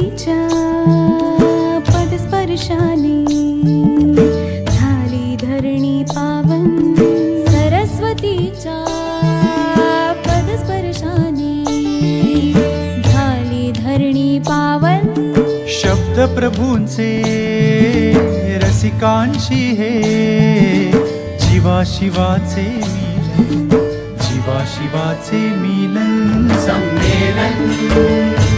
तिच्या पदस्पर्शाने झाली धरणी पावन सरस्वतीच्या पदस्पर्शाने झाली धरणी पावन शब्द प्रभूंचे रसिकांशी हे जीवा शिवाचे मिलन जीवा शिवाचे मिलन संमेलन.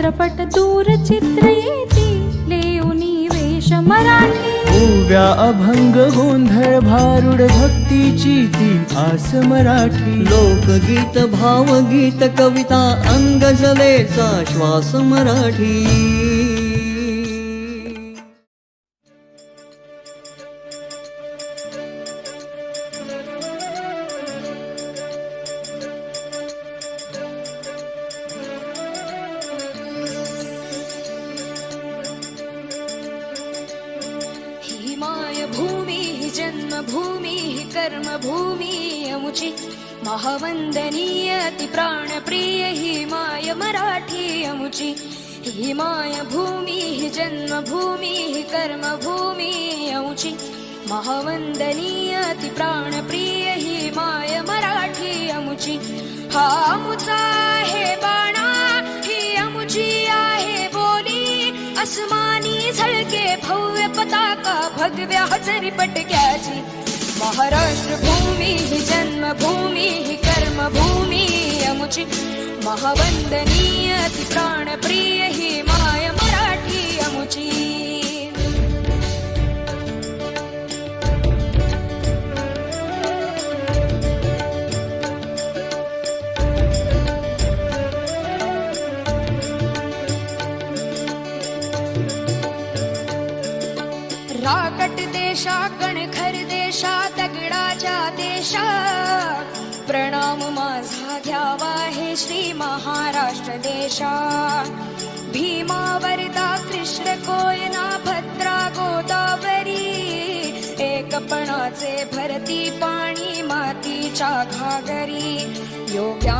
चित्रपट दूरचित्र येते लेऊनी वेश मराठी. ओव्या अभंग गोंधळ भारुड भक्तीची ती आस मराठी. लोकगीत भावगीत कविता अंगजलेचा श्वास मराठी. कर्मभूमी अमुची महावंदनीय ती प्राणप्रिय ही माय मराठी अमुची ही माय भूमी ही जन्मभूमी ही कर्मभूमी अमुची महावंदनीय ती प्राणप्रिय ही माय मराठी अमुची हा अमुचा आहे बाणा ही अमुची आहे बोली अस्मानी झळके भव्य पताका भगव्या हजरी पटक्याची महाराष्ट्रभूमिः जन्मभूमिः कर्मभूमि अमुचि महावन्दनीयतिप्राणप्रियैः माझा घ्यावा हे श्री महाराष्ट्र देशा भीमा वरदा कृष्ण कोयना भद्रा गोदावरी. एकपणाचे भरती पाणी मातीच्या घागरी. योग्या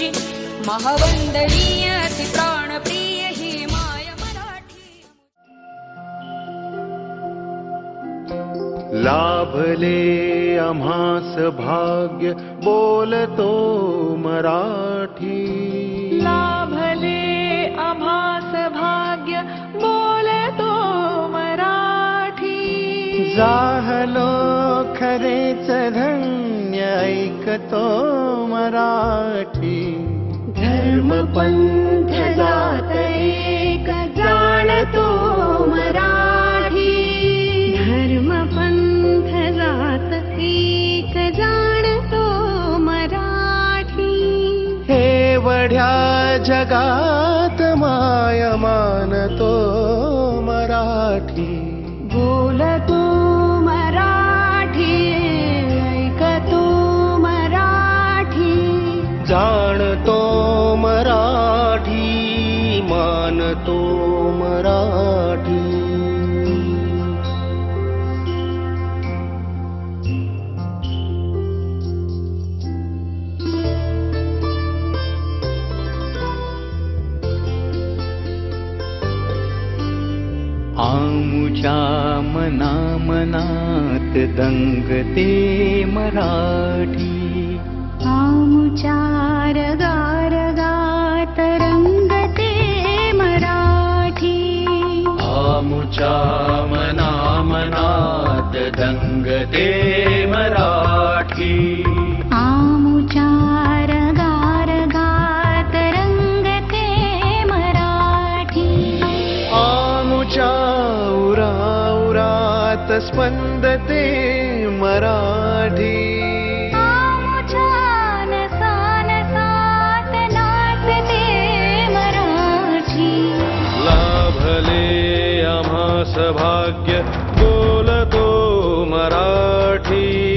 अमुची महावंदनीय अति प्राणप्रिय ही माय मराठी. लाभले आम्हास भाग्य बोलतो मराठी. लाभले आभास भाग्य बोलतो मराठी. जाहलो खरेच धन्य ऐकतो मराठी धर्म पंथ जात एक जाणतो मराठी धर्म पंथ जात एक जाणतो मराठी हे वढ्या जगात माय मानतो मराठी मानतो मराठी। आमुच्या मना मनात दंगते मराठी मनाद रङ्गी आमु चार गार गात रङ्गते मराठी आमुचा च रात स्पन्दते मराठी। सभाग्य बोलतो मराठी.